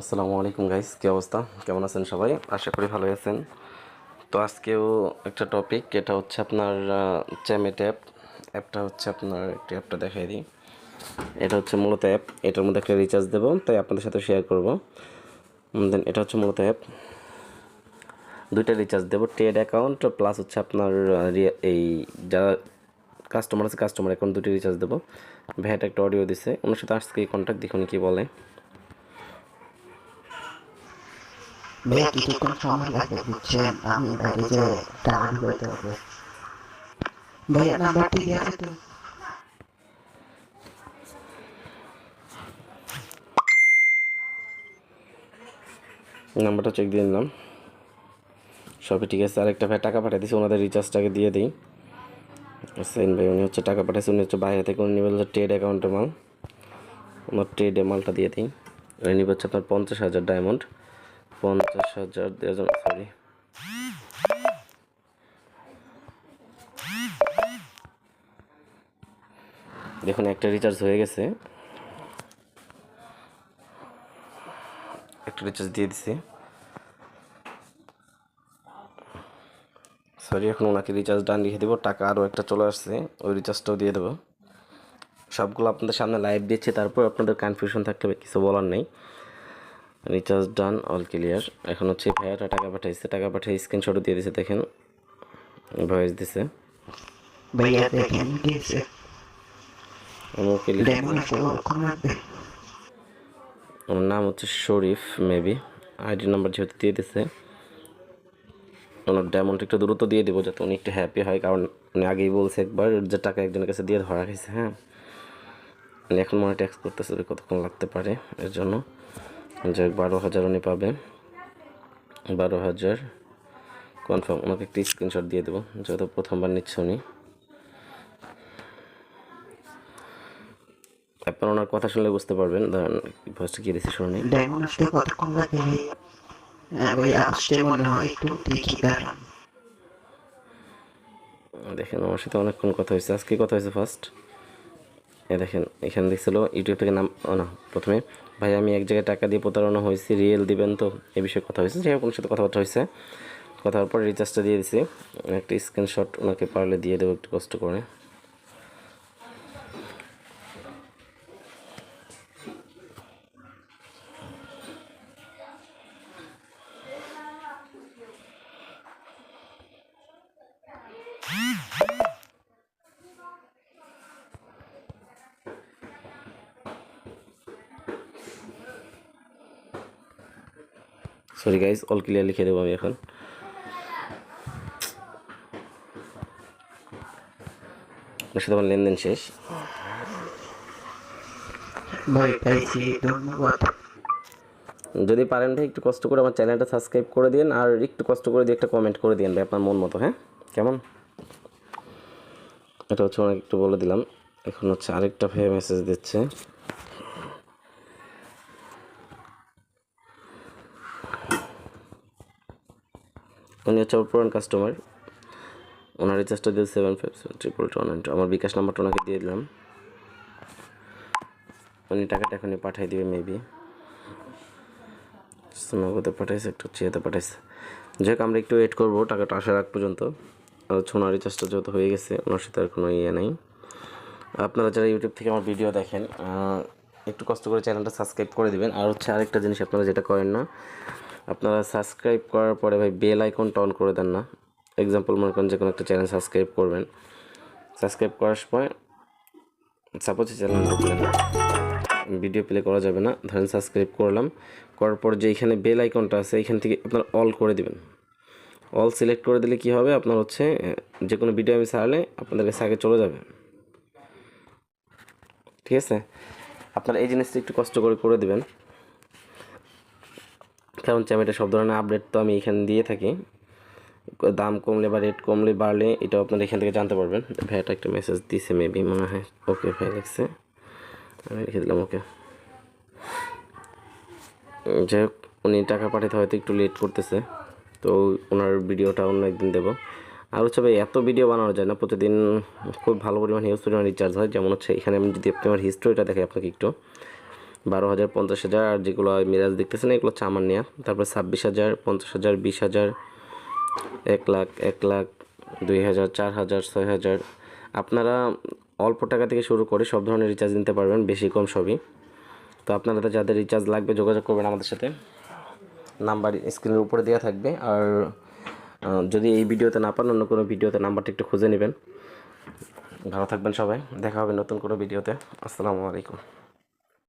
আসসালামু আলাইকুম গাইস কী অবস্থা? কেমন আছেন সবাই? আশা করি ভালো আছেন। তো আজকেও একটা টপিক এটা হচ্ছে আপনার চ্যামেট অ্যাপ অ্যাপটা হচ্ছে আপনার, একটু অ্যাপটা দেখাই দিই। এটা হচ্ছে মূলত অ্যাপ এটার মধ্যে একটা রিচার্জ দেবো, তাই আপনাদের সাথে শেয়ার করব। দেন এটা হচ্ছে মূলত অ্যাপ দুইটা রিচার্জ দেবো টেড অ্যাকাউন্ট প্লাস হচ্ছে আপনার এই যারা কাস্টমার আছে কাস্টমার অ্যাকাউন্ট দুটি রিচার্জ দেবো। ভ্যাট একটা অডিও দিছে, ওনার সাথে আজকে কন্ট্যাক্ট দেখুন কি বলে। ভাইয়া কিছুক্ষণ সময় লাগে বুঝছেন আমি বাইরে যে টাকা করতে হবে। ভাইয়া নাম্বার ঠিক আছে তো? নাম্বারটা চেক দিয়ে নিলাম। সবই ঠিক আছে। আরেকটা ভাই টাকা পাঠিয়ে দিয়েছে, ওনাদের রিচার্জটাকে দিয়ে দিই। সেন ভাই, উনি হচ্ছে টাকা পাঠিয়েছে, উনি হচ্ছে বাইরে থেকে, উনি নেবে হচ্ছে ট্রেড অ্যাকাউন্টে মাল। ওনার ট্রেডে মালটা দিয়ে দিই। উনি নেবে হচ্ছে আপনার পঞ্চাশ হাজার ডায়মন্ড পঞ্চাশ হাজার সরি দেখুন, একটা রিচার্জ হয়ে গেছে। একটা রিচার্জ দিয়ে দিছি। সরি এখন ওনাকে রিচার্জ ডান লিখে দেবো। টাকা আরও একটা চলে আসছে, ওই রিচার্জটাও দিয়ে দেবো। সবগুলো আপনাদের সামনে লাইভ দিচ্ছি, তারপর আপনাদের কনফিউশন থাকতে হবে, কিছু বলার নেই। রিচার্জ ডান অল ক্লিয়ার এখন হচ্ছে ভাইয়াটা টাকা পাঠাইছে টাকা পাঠিয়ে স্ক্রিনশটও দিয়ে দিছে দেখেন। ভয়েস দিছে। ভাইয়া দেখেন গেছে আমি ওকে লিখে ডেমন আছে ওরকম লাগবে ওনার নাম হচ্ছে শরীফ মেবি আইডি নাম্বার যেহেতু দিয়ে দিছে। ওনার ডায়মন্ড একটু দ্রুত দিয়ে দিব যাতে উনি একটু হ্যাপি হয় কারণ উনি আগেই বলছে একবার যে টাকা একজনের কাছে দিয়ে ধরা গেছে হ্যাঁ। উনি এখন মনে ট্যাক্স করতেছে যে কতক্ষণ লাগতে পারে এর জন্য। যে বারো হাজার উনি পাবে। বারো হাজার কনফার্ম ওনাকে একটি স্ক্রিনশট দিয়ে দেবো যেহেতু প্রথমবার নিচ্ছে উনি। আপনার ওনার কথা শুনলে বুঝতে পারবেন। ধরেন ফার্স্টে কী দিচ্ছে শুনে ডেমন কতক্ষণ লাগে? হ্যাঁ ভাইয়া মনে হয় একটু দেখি দাঁড়ান। দেখেন আমার সাথে অনেকক্ষণ কথা হয়েছে। আজকে কথা হয়েছে ফার্স্ট এ দেখেন এখানে দেখছিল ইউটিউব থেকে নাম না প্রথমে। ভাই, আমি এক জায়গায় টাকা দিয়ে প্রতারণা হয়েছি রিয়েল দিবেন তো? এ বিষয়ে কথা হয়েছে। যাই হোক সাথে কথাবার্তা হয়েছে। কথা হওয়ার পর রিচার্জটা দিয়ে দিছি। একটা স্ক্রিনশট ওনাকে পারলে দিয়ে দেবো, একটু কষ্ট করে। সরি গাইজ অল ক্লিয়ার লিখে দেবো আমি এখন। সাথে আমার লেনদেন শেষ। পাইছি ধন্যবাদ। যদি পারেন ভাই একটু কষ্ট করে আমার চ্যানেলটা সাবস্ক্রাইব করে দিন আর একটু কষ্ট করে দিয়ে একটা কমেন্ট করে দিন ভাই আপনার মন মতো হ্যাঁ? কেমন? এটা হচ্ছে অনেক একটু বলে দিলাম। এখন হচ্ছে আরেকটা ভাই মেসেজ দিচ্ছে। উনি হচ্ছে আমার পুরান কাস্টমার ওনার রিচার্জটা দিয়ে seven five seven triple two nine আমার বিকাশ নাম্বারটা ওনাকে দিয়ে দিলাম। উনি টাকাটা এখনই পাঠিয়ে দিবে মেবি নগদে পাঠাইছে, একটু চেয়েতে পাঠাইছে। যাই আমরা একটু ওয়েট করব, টাকাটা আসার আগ পর্যন্ত। আর ওনার রিচার্জটা যেহেতু হয়ে গেছে, ওনার সাথে আর কোনো ইয়ে নেই। আপনারা যারা ইউটিউব থেকে আমার ভিডিও দেখেন একটু কষ্ট করে চ্যানেলটা সাবস্ক্রাইব করে দেবেন। আর হচ্ছে আরেকটা জিনিস আপনারা যেটা করেন না আপনারা সাবস্ক্রাইব করার পরে ভাই বেল আইকনটা অন করে দেন না। এক্সাম্পল মনে করেন যে কোনো একটা চ্যানেল সাবস্ক্রাইব করবেন। সাবস্ক্রাইব করার সময় সাপোজ চ্যানেল ভিডিও প্লে করা যাবে না। ধরেন সাবস্ক্রাইব করলাম। করার পর যে এখানে বেল আইকনটা আছে, এখান থেকে আপনার অল করে দিবেন। অল সিলেক্ট করে দিলে কি হবে? আপনার হচ্ছে যে কোনো ভিডিও আমি ছাড়লে আপনাদের কাছে আগে চলে যাবে। ঠিক আছে? আপনারা এই জিনিসটা একটু কষ্ট করে করে দিবেন। কারণ চ্যানেলটা সব ধরনের আপডেট তো আমি এখানে দিয়ে থাকি। দাম কমলে বা রেট কমলে বাড়লে এটা আপনারা এখান থেকে জানতে পারবেন। ভাইয়াটা একটা মেসেজ দিছে মেবি মনে হয় ওকে ভাই লিখছে। আমি লিখে দিলাম ওকে যাই হোক, উনি টাকা পাঠাতে হয়তো একটু লেট করতেছে। তো ওনার ভিডিওটা অন্য একদিন দেবো। আর হচ্ছে ভাই, এত ভিডিও বানানো যায় না, প্রতিদিন খুব ভালো পরিমাণ হিউজ পরিমাণ রিচার্জ হয়। যেমন হচ্ছে এখানে আমি যদি আপনি আমার হিস্ট্রিটা দেখাই আপনাকে একটু। বারো হাজার, পঞ্চাশ হাজার, আর যেগুলো মিরাজ দেখতেছেন, এগুলো হচ্ছে আমার তারপরে ছাব্বিশ হাজার, পঞ্চাশ হাজার, বিশ হাজার, এক লাখ এক লাখ, দুই হাজার, চার হাজার, ছয় হাজার। আপনারা অল্প টাকা থেকে শুরু করে সব ধরনের রিচার্জ নিতে পারবেন, বেশি কম সবই। তো আপনারা যাদের রিচার্জ লাগবে যোগাযোগ করবেন আমাদের সাথে। নাম্বার স্ক্রিনের উপরে দেওয়া থাকবে। আর যদি এই ভিডিওতে না পান, অন্য কোনো ভিডিওতে নাম্বারটা একটু খুঁজে নেবেন। ভালো থাকবেন সবাই। দেখা হবে নতুন কোনো ভিডিওতে। আসসালামু আলাইকুম।